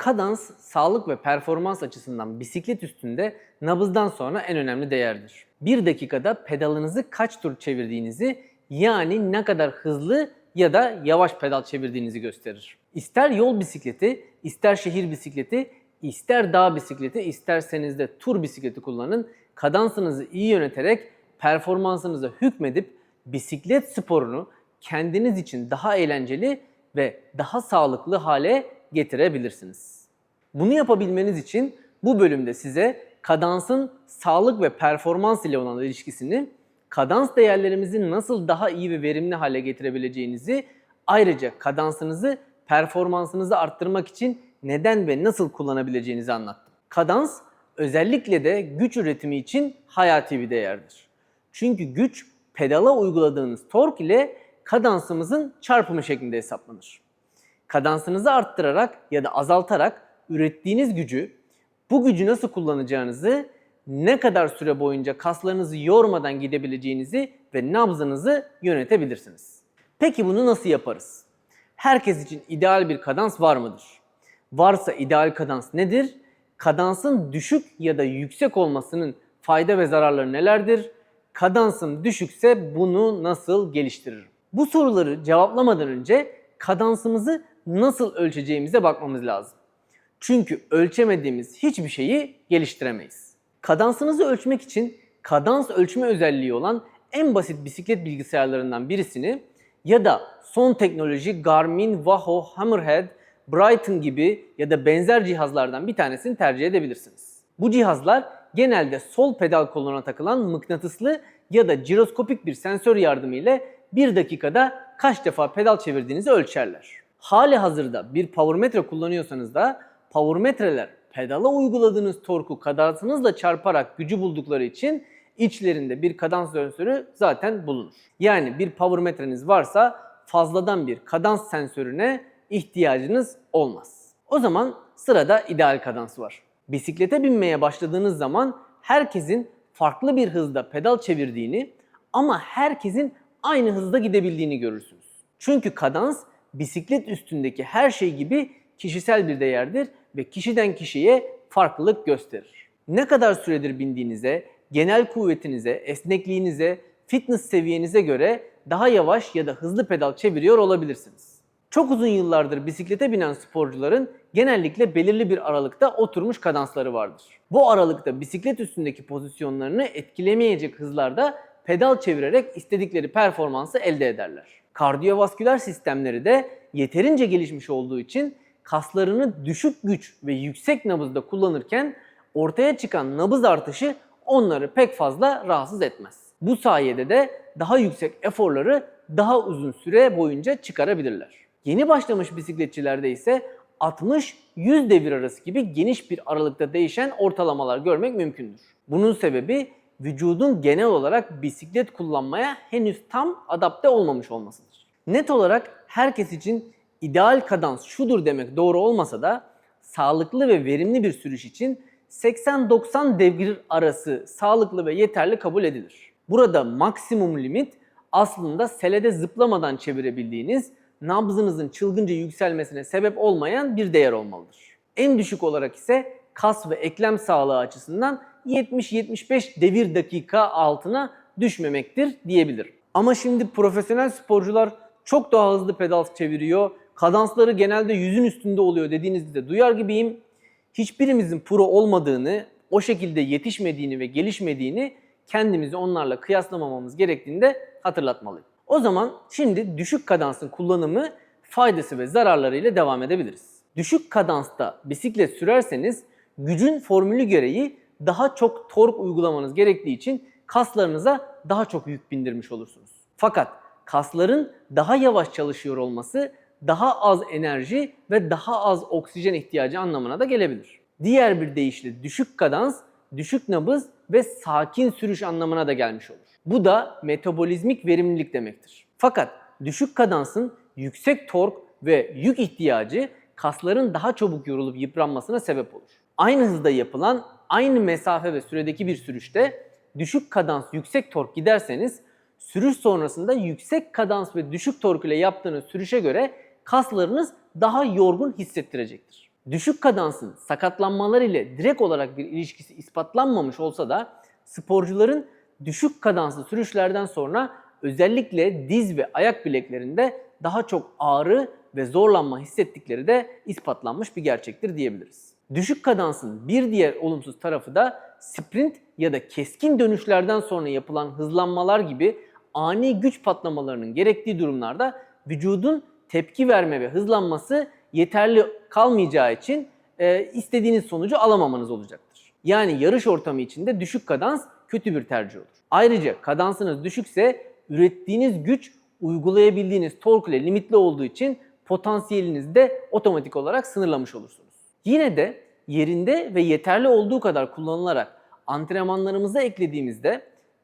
Kadans, sağlık ve performans açısından bisiklet üstünde nabızdan sonra en önemli değerdir. Bir dakikada pedalınızı kaç tur çevirdiğinizi yani ne kadar hızlı ya da yavaş pedal çevirdiğinizi gösterir. İster yol bisikleti, ister şehir bisikleti, ister dağ bisikleti, isterseniz de tur bisikleti kullanın. Kadansınızı iyi yöneterek performansınıza hükmedip bisiklet sporunu kendiniz için daha eğlenceli ve daha sağlıklı hale getirebilirsiniz. Bunu yapabilmeniz için bu bölümde size kadansın sağlık ve performans ile olan ilişkisini, kadans değerlerimizi nasıl daha iyi ve verimli hale getirebileceğinizi, ayrıca kadansınızı, performansınızı arttırmak için neden ve nasıl kullanabileceğinizi anlattım. Kadans özellikle de güç üretimi için hayati bir değerdir. Çünkü güç pedala uyguladığınız tork ile kadansımızın çarpımı şeklinde hesaplanır. Kadansınızı arttırarak ya da azaltarak ürettiğiniz gücü, bu gücü nasıl kullanacağınızı, ne kadar süre boyunca kaslarınızı yormadan gidebileceğinizi ve nabzınızı yönetebilirsiniz. Peki bunu nasıl yaparız? Herkes için ideal bir kadans var mıdır? Varsa ideal kadans nedir? Kadansın düşük ya da yüksek olmasının fayda ve zararları nelerdir? Kadansım düşükse bunu nasıl geliştiririm? Bu soruları cevaplamadan önce kadansımızı nasıl ölçeceğimize bakmamız lazım. Çünkü ölçemediğimiz hiçbir şeyi geliştiremeyiz. Kadansınızı ölçmek için kadans ölçme özelliği olan en basit bisiklet bilgisayarlarından birisini ya da son teknoloji Garmin, Wahoo, Hammerhead, Brighton gibi ya da benzer cihazlardan bir tanesini tercih edebilirsiniz. Bu cihazlar genelde sol pedal koluna takılan mıknatıslı ya da jiroskopik bir sensör yardımıyla bir dakikada kaç defa pedal çevirdiğinizi ölçerler. Hali hazırda bir powermetre kullanıyorsanız da powermetreler pedala uyguladığınız torku kadansınızla çarparak gücü buldukları için içlerinde bir kadans sensörü zaten bulunur. Yani bir powermetreniz varsa fazladan bir kadans sensörüne ihtiyacınız olmaz. O zaman sırada ideal kadans var. Bisiklete binmeye başladığınız zaman herkesin farklı bir hızda pedal çevirdiğini ama herkesin aynı hızda gidebildiğini görürsünüz. Çünkü kadans bisiklet üstündeki her şey gibi kişisel bir değerdir ve kişiden kişiye farklılık gösterir. Ne kadar süredir bindiğinize, genel kuvvetinize, esnekliğinize, fitness seviyenize göre daha yavaş ya da hızlı pedal çeviriyor olabilirsiniz. Çok uzun yıllardır bisiklete binen sporcuların genellikle belirli bir aralıkta oturmuş kadansları vardır. Bu aralıkta bisiklet üstündeki pozisyonlarını etkilemeyecek hızlarda pedal çevirerek istedikleri performansı elde ederler. Kardiyovasküler sistemleri de yeterince gelişmiş olduğu için kaslarını düşük güç ve yüksek nabızda kullanırken ortaya çıkan nabız artışı onları pek fazla rahatsız etmez. Bu sayede de daha yüksek eforları daha uzun süre boyunca çıkarabilirler. Yeni başlamış bisikletçilerde ise 60-100 devir arası gibi geniş bir aralıkta değişen ortalamalar görmek mümkündür. Bunun sebebi vücudun genel olarak bisiklet kullanmaya henüz tam adapte olmamış olmasıdır. Net olarak herkes için ideal kadans şudur demek doğru olmasa da sağlıklı ve verimli bir sürüş için 80-90 devir arası sağlıklı ve yeterli kabul edilir. Burada maksimum limit aslında selede zıplamadan çevirebildiğiniz, nabzınızın çılgınca yükselmesine sebep olmayan bir değer olmalıdır. En düşük olarak ise kas ve eklem sağlığı açısından 70-75 devir dakika altına düşmemektir diyebilirim. Ama şimdi profesyonel sporcular çok daha hızlı pedal çeviriyor. Kadansları genelde yüzün üstünde oluyor dediğinizde de duyar gibiyim. Hiçbirimizin pro olmadığını, o şekilde yetişmediğini ve gelişmediğini kendimizi onlarla kıyaslamamamız gerektiğini de hatırlatmalıyım. O zaman şimdi düşük kadansın kullanımı faydası ve zararlarıyla devam edebiliriz. Düşük kadansta bisiklet sürerseniz gücün formülü gereği daha çok tork uygulamanız gerektiği için kaslarınıza daha çok yük bindirmiş olursunuz. Fakat kasların daha yavaş çalışıyor olması daha az enerji ve daha az oksijen ihtiyacı anlamına da gelebilir. Diğer bir deyişle düşük kadans, düşük nabız ve sakin sürüş anlamına da gelmiş olur. Bu da metabolizmik verimlilik demektir. Fakat düşük kadansın yüksek tork ve yük ihtiyacı kasların daha çabuk yorulup yıpranmasına sebep olur. Aynı hızda yapılan aynı mesafe ve süredeki bir sürüşte düşük kadans yüksek tork giderseniz sürüş sonrasında yüksek kadans ve düşük tork ile yaptığınız sürüşe göre kaslarınız daha yorgun hissettirecektir. Düşük kadansın sakatlanmalar ile direkt olarak bir ilişkisi ispatlanmamış olsa da sporcuların düşük kadanslı sürüşlerden sonra özellikle diz ve ayak bileklerinde daha çok ağrı ve zorlanma hissettikleri de ispatlanmış bir gerçektir diyebiliriz. Düşük kadansın bir diğer olumsuz tarafı da sprint ya da keskin dönüşlerden sonra yapılan hızlanmalar gibi ani güç patlamalarının gerektiği durumlarda vücudun tepki verme ve hızlanması yeterli kalmayacağı için e, istediğiniz sonucu alamamanız olacaktır. Yani yarış ortamı içinde düşük kadans kötü bir tercih olur. Ayrıca kadansınız düşükse ürettiğiniz güç uygulayabildiğiniz tork ile limitli olduğu için potansiyelinizi de otomatik olarak sınırlamış olursunuz. Yine de yerinde ve yeterli olduğu kadar kullanılarak antrenmanlarımıza eklediğimizde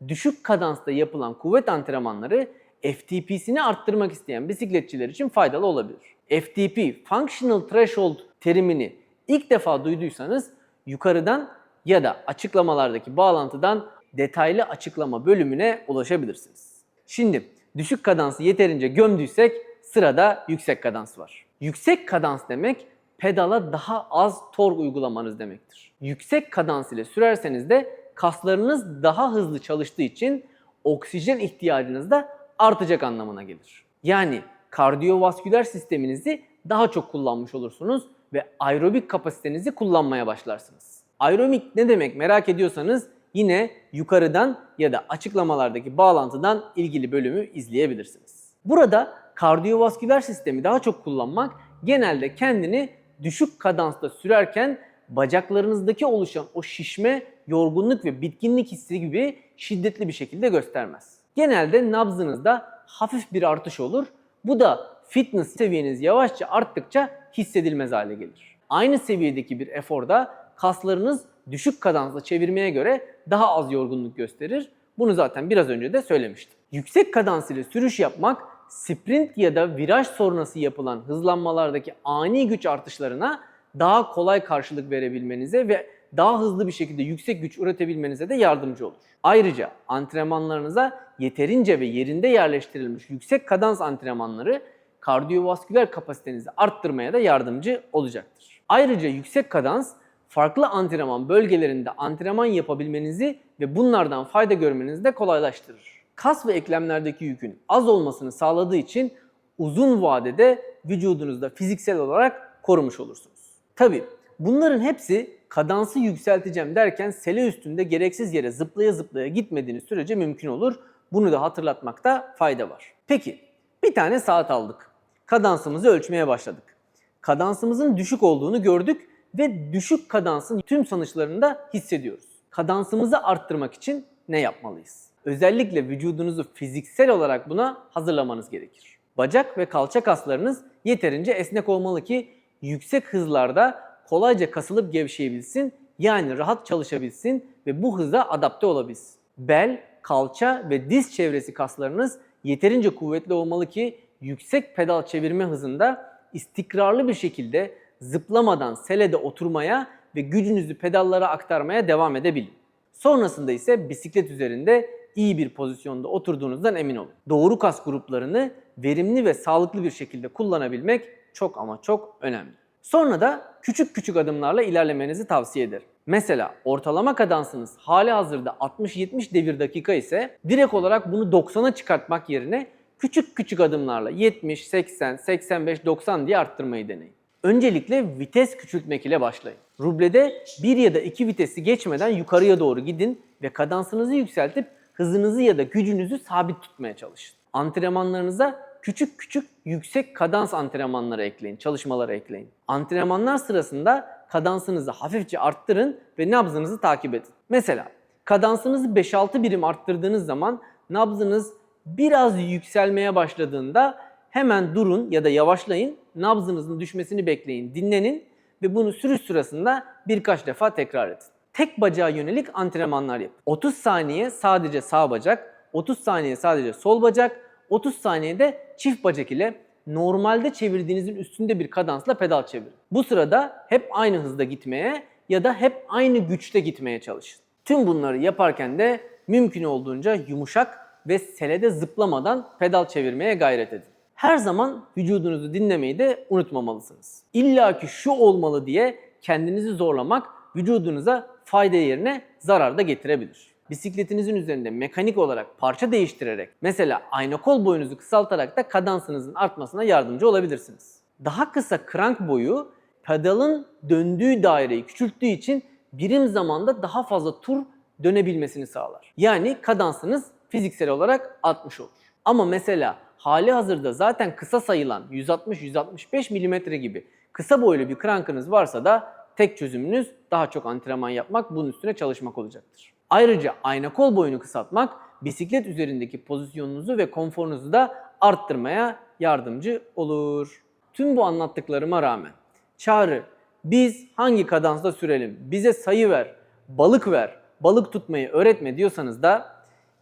düşük kadansta yapılan kuvvet antrenmanları FTP'sini arttırmak isteyen bisikletçiler için faydalı olabilir. FTP, Functional Threshold terimini ilk defa duyduysanız yukarıdan ya da açıklamalardaki bağlantıdan detaylı açıklama bölümüne ulaşabilirsiniz. Şimdi düşük kadansı yeterince gömdüysek sırada yüksek kadans var. Yüksek kadans demek pedala daha az tork uygulamanız demektir. Yüksek kadans ile sürerseniz de kaslarınız daha hızlı çalıştığı için oksijen ihtiyacınız da artacak anlamına gelir. Yani kardiyovasküler sisteminizi daha çok kullanmış olursunuz ve aerobik kapasitenizi kullanmaya başlarsınız. Aerobik ne demek merak ediyorsanız yine yukarıdan ya da açıklamalardaki bağlantıdan ilgili bölümü izleyebilirsiniz. Burada kardiyovasküler sistemi daha çok kullanmak genelde kendini düşük kadansta sürerken bacaklarınızdaki oluşan o şişme, yorgunluk ve bitkinlik hissi gibi şiddetli bir şekilde göstermez. Genelde nabzınızda hafif bir artış olur. Bu da fitness seviyeniz yavaşça arttıkça hissedilmez hale gelir. Aynı seviyedeki bir eforda kaslarınız düşük kadansla çevirmeye göre daha az yorgunluk gösterir. Bunu zaten biraz önce de söylemiştim. Yüksek kadans ile sürüş yapmak sprint ya da viraj sonrası yapılan hızlanmalardaki ani güç artışlarına daha kolay karşılık verebilmenize ve daha hızlı bir şekilde yüksek güç üretebilmenize de yardımcı olur. Ayrıca antrenmanlarınıza yeterince ve yerinde yerleştirilmiş yüksek kadans antrenmanları kardiyovasküler kapasitenizi arttırmaya da yardımcı olacaktır. Ayrıca yüksek kadans farklı antrenman bölgelerinde antrenman yapabilmenizi ve bunlardan fayda görmenizi de kolaylaştırır. Kas ve eklemlerdeki yükün az olmasını sağladığı için uzun vadede vücudunuzda fiziksel olarak korumuş olursunuz. Tabi bunların hepsi kadansı yükselteceğim derken sele üstünde gereksiz yere zıplaya zıplaya gitmediğiniz sürece mümkün olur. Bunu da hatırlatmakta fayda var. Peki bir tane saat aldık. Kadansımızı ölçmeye başladık. Kadansımızın düşük olduğunu gördük ve düşük kadansın tüm sonuçlarını da hissediyoruz. Kadansımızı arttırmak için ne yapmalıyız? Özellikle vücudunuzu fiziksel olarak buna hazırlamanız gerekir. Bacak ve kalça kaslarınız yeterince esnek olmalı ki yüksek hızlarda kolayca kasılıp gevşeyebilsin, yani rahat çalışabilsin ve bu hıza adapte olabilsin. Bel, kalça ve diz çevresi kaslarınız yeterince kuvvetli olmalı ki yüksek pedal çevirme hızında istikrarlı bir şekilde zıplamadan selede oturmaya ve gücünüzü pedallara aktarmaya devam edebilin. Sonrasında ise bisiklet üzerinde iyi bir pozisyonda oturduğunuzdan emin olun. Doğru kas gruplarını verimli ve sağlıklı bir şekilde kullanabilmek çok ama çok önemli. Sonra da küçük küçük adımlarla ilerlemenizi tavsiye ederim. Mesela ortalama kadansınız hali hazırda 60-70 devir dakika ise direkt olarak bunu 90'a çıkartmak yerine küçük küçük adımlarla 70, 80, 85, 90 diye arttırmayı deneyin. Öncelikle vites küçültmek ile başlayın. Rublede bir ya da iki vitesi geçmeden yukarıya doğru gidin ve kadansınızı yükseltip hızınızı ya da gücünüzü sabit tutmaya çalışın. Antrenmanlarınıza küçük küçük yüksek kadans antrenmanları ekleyin, çalışmaları ekleyin. Antrenmanlar sırasında kadansınızı hafifçe arttırın ve nabzınızı takip edin. Mesela kadansınızı 5-6 birim arttırdığınız zaman nabzınız biraz yükselmeye başladığında hemen durun ya da yavaşlayın, nabzınızın düşmesini bekleyin, dinlenin ve bunu sürüş sırasında birkaç defa tekrar edin. Tek bacağa yönelik antrenmanlar yapın. 30 saniye sadece sağ bacak, 30 saniye sadece sol bacak, 30 saniyede çift bacak ile normalde çevirdiğinizin üstünde bir kadansla pedal çevirin. Bu sırada hep aynı hızda gitmeye ya da hep aynı güçte gitmeye çalışın. Tüm bunları yaparken de mümkün olduğunca yumuşak ve selede zıplamadan pedal çevirmeye gayret edin. Her zaman vücudunuzu dinlemeyi de unutmamalısınız. İlla ki şu olmalı diye kendinizi zorlamak vücudunuza fayda yerine zarar da getirebilir. Bisikletinizin üzerinde mekanik olarak parça değiştirerek mesela ayna kol boyunuzu kısaltarak da kadansınızın artmasına yardımcı olabilirsiniz. Daha kısa krank boyu pedalın döndüğü daireyi küçülttüğü için birim zamanda daha fazla tur dönebilmesini sağlar. Yani kadansınız fiziksel olarak artmış olur. Ama mesela hali hazırda zaten kısa sayılan 160-165 mm gibi kısa boylu bir krankınız varsa da tek çözümünüz daha çok antrenman yapmak, bunun üstüne çalışmak olacaktır. Ayrıca ayna kol boyunu kısaltmak bisiklet üzerindeki pozisyonunuzu ve konforunuzu da arttırmaya yardımcı olur. Tüm bu anlattıklarıma rağmen Çağrı biz hangi kadansla sürelim? Bize sayı ver, balık ver, balık tutmayı öğretme diyorsanız da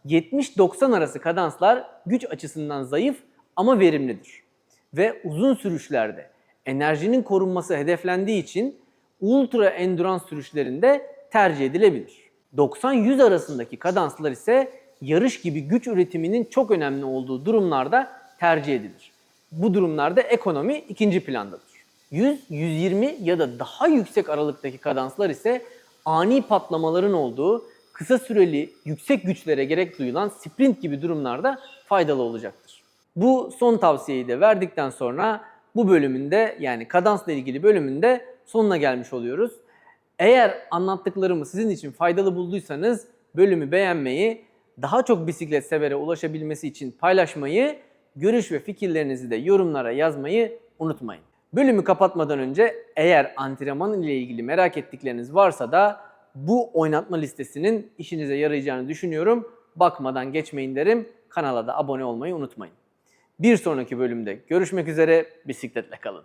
70-90 arası kadanslar güç açısından zayıf ama verimlidir. Ve uzun sürüşlerde enerjinin korunması hedeflendiği için ultra endurance sürüşlerinde tercih edilebilir. 90-100 arasındaki kadanslar ise yarış gibi güç üretiminin çok önemli olduğu durumlarda tercih edilir. Bu durumlarda ekonomi ikinci plandadır. 100, 120 ya da daha yüksek aralıktaki kadanslar ise ani patlamaların olduğu kısa süreli yüksek güçlere gerek duyulan sprint gibi durumlarda faydalı olacaktır. Bu son tavsiyeyi de verdikten sonra bu bölümünde yani kadansla ilgili bölümünde sonuna gelmiş oluyoruz. Eğer anlattıklarımı sizin için faydalı bulduysanız bölümü beğenmeyi, daha çok bisiklet severe ulaşabilmesi için paylaşmayı, görüş ve fikirlerinizi de yorumlara yazmayı unutmayın. Bölümü kapatmadan önce eğer antrenman ile ilgili merak ettikleriniz varsa da bu oynatma listesinin işinize yarayacağını düşünüyorum. Bakmadan geçmeyin derim. Kanala da abone olmayı unutmayın. Bir sonraki bölümde görüşmek üzere. Bisikletle kalın.